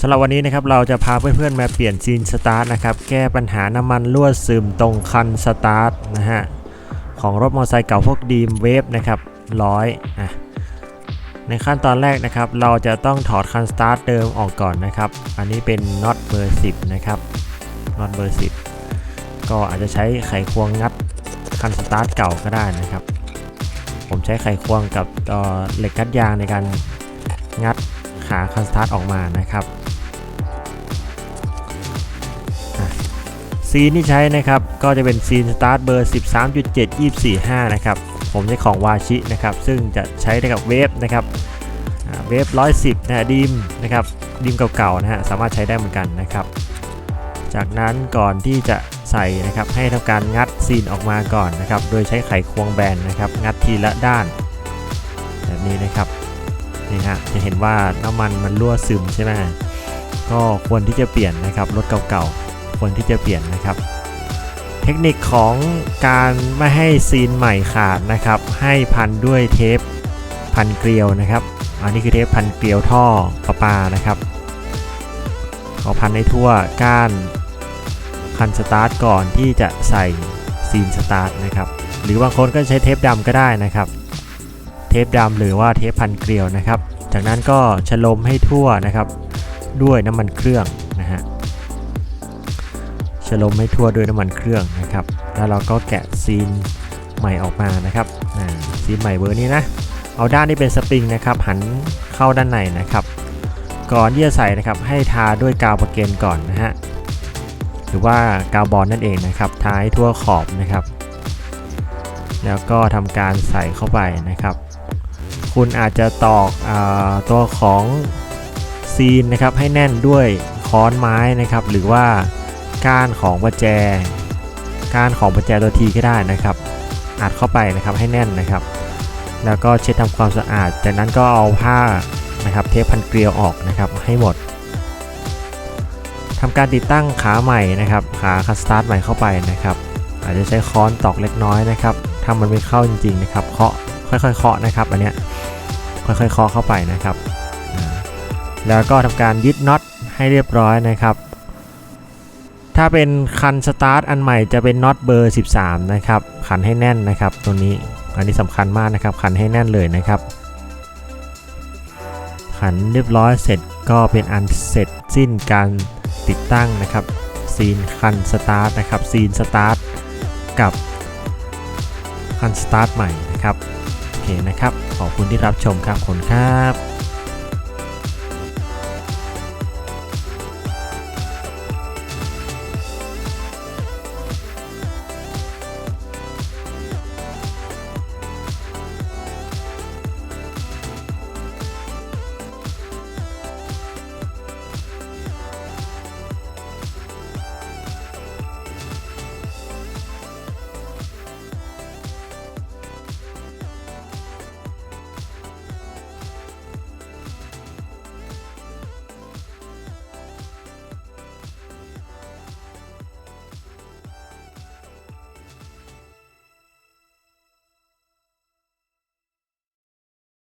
สำหรับวันนี้นะครับเราจะพาเพื่อนๆมาเปลี่ยนซีนสตาร์ทนะครับแก้ปัญหาน้ำมันรั่วซึมตรงคันสตาร์ทนะฮะของรถมอเตอร์ไซค์เก่าพวกดีมเวฟนะครับร้อยอะในขั้นตอนแรกนะครับเราจะต้องถอดคันสตาร์ทเดิมออกก่อนนะครับ อันนี้เป็นน็อตเบอร์10นะครับน็อตเบอร์10 ก็อาจจะใช้ไขควงงัดคันสตาร์ทเก่าก็ได้นะครับ ผมใช้ไขควงกับเหล็กกัดยางในการงัดขาคันสตาร์ทออกมานะครับ ซีนที่ใช้นะครับ ก็จะเป็นซีนสตาร์ทเบอร์ 13.7245 นะครับ ผมใช้ของวาชินะครับ ซึ่งจะใช้ได้กับเวฟนะครับเวฟ110นะดีมนะครับดีมเก่าๆนะฮะสามารถใช้ได้เหมือนกันนะครับ จากนั้นก่อนที่จะใส่นะครับให้ทำการงัดซีนออกมาก่อนนะครับ โดยใช้ไขควงแบนนะครับ งัดทีละด้าน แบบนี้นะครับนี่ฮะจะเห็นว่าน้ำมันมันรั่วซึมใช่ไหมก็ควรที่จะเปลี่ยนนะครับรถเก่าๆ ควรที่จะเปลี่ยนนะครับ เทคนิคของการไม่ให้ซีนใหม่ขาดนะครับ ให้พันด้วยเทปพันเกลียวนะครับ อันนี้คือเทปพันเกลียวท่อประปานะครับขอพันให้ทั่วก้านคันสตาร์ทก่อนที่จะใส่ซีนสตาร์ทนะครับ หรือบางคนก็ใช้เทปดำก็ได้นะครับ เทปดำหรือว่าเทปพันเกลียวนะครับ จากนั้นก็ฉลมให้ทั่วนะครับ ด้วยน้ำมันเครื่องนะฮะ ฉลมให้ทั่วด้วยน้ำมันเครื่องนะครับ แล้วเราก็แกะซีนใหม่ออกมานะครับซีนใหม่เบอร์นี้นะ เอาด้านที่เป็นสปริงนะครับ หันเข้าด้านในนะครับ ก่อนที่จะใส่นะครับให้ทาด้วยกาวประเกนก่อนนะฮะ หรือว่ากาวบอลนั่นเองนะครับ ทาให้ทั่วขอบนะครับ แล้วก็ทำการใส่เข้าไปนะครับ คุณอาจจะตอกอตัวของซีนนะครับให้แน่นด้วยค้อนไม้นะครับ หรือว่า ก้านของประแจ ก้านของประแจตัวทีก็ได้นะครับอัดเข้าไปนะครับให้แน่นนะครับ แล้วก็เช็ดทำความสะอาด จากนั้นก็เอาผ้านะครับเทปพันเกลียวออกนะครับให้หมดทำการติดตั้งขาใหม่นะครับ ขาคัสตาร์ทใหม่เข้าไปนะครับ อาจจะใช้ค้อนตอกเล็กน้อยนะครับถ้ามันไม่เข้าจริงๆนะครับเคาะค่อยๆเคาะนะครับอันเนี้ยค่อยๆเคาะเข้าไปนะครับ แล้วก็ทำการยึดน็อตให้เรียบร้อยนะครับ ถ้าเป็นคันสตาร์ทอันใหม่จะเป็นน็อตเบอร์ 13 นะครับ ขันให้แน่นนะครับ ตัวนี้อันนี้สำคัญมากนะครับ ขันให้แน่นเลยนะครับ ขันเรียบร้อยเสร็จก็เป็นอันเสร็จสิ้นการติดตั้งนะครับซีนคันสตาร์ทนะครับซีนสตาร์ทกับคันสตาร์ทใหม่นะครับโอเคนะครับ ขอบคุณที่รับชมครับขอบคุณครับ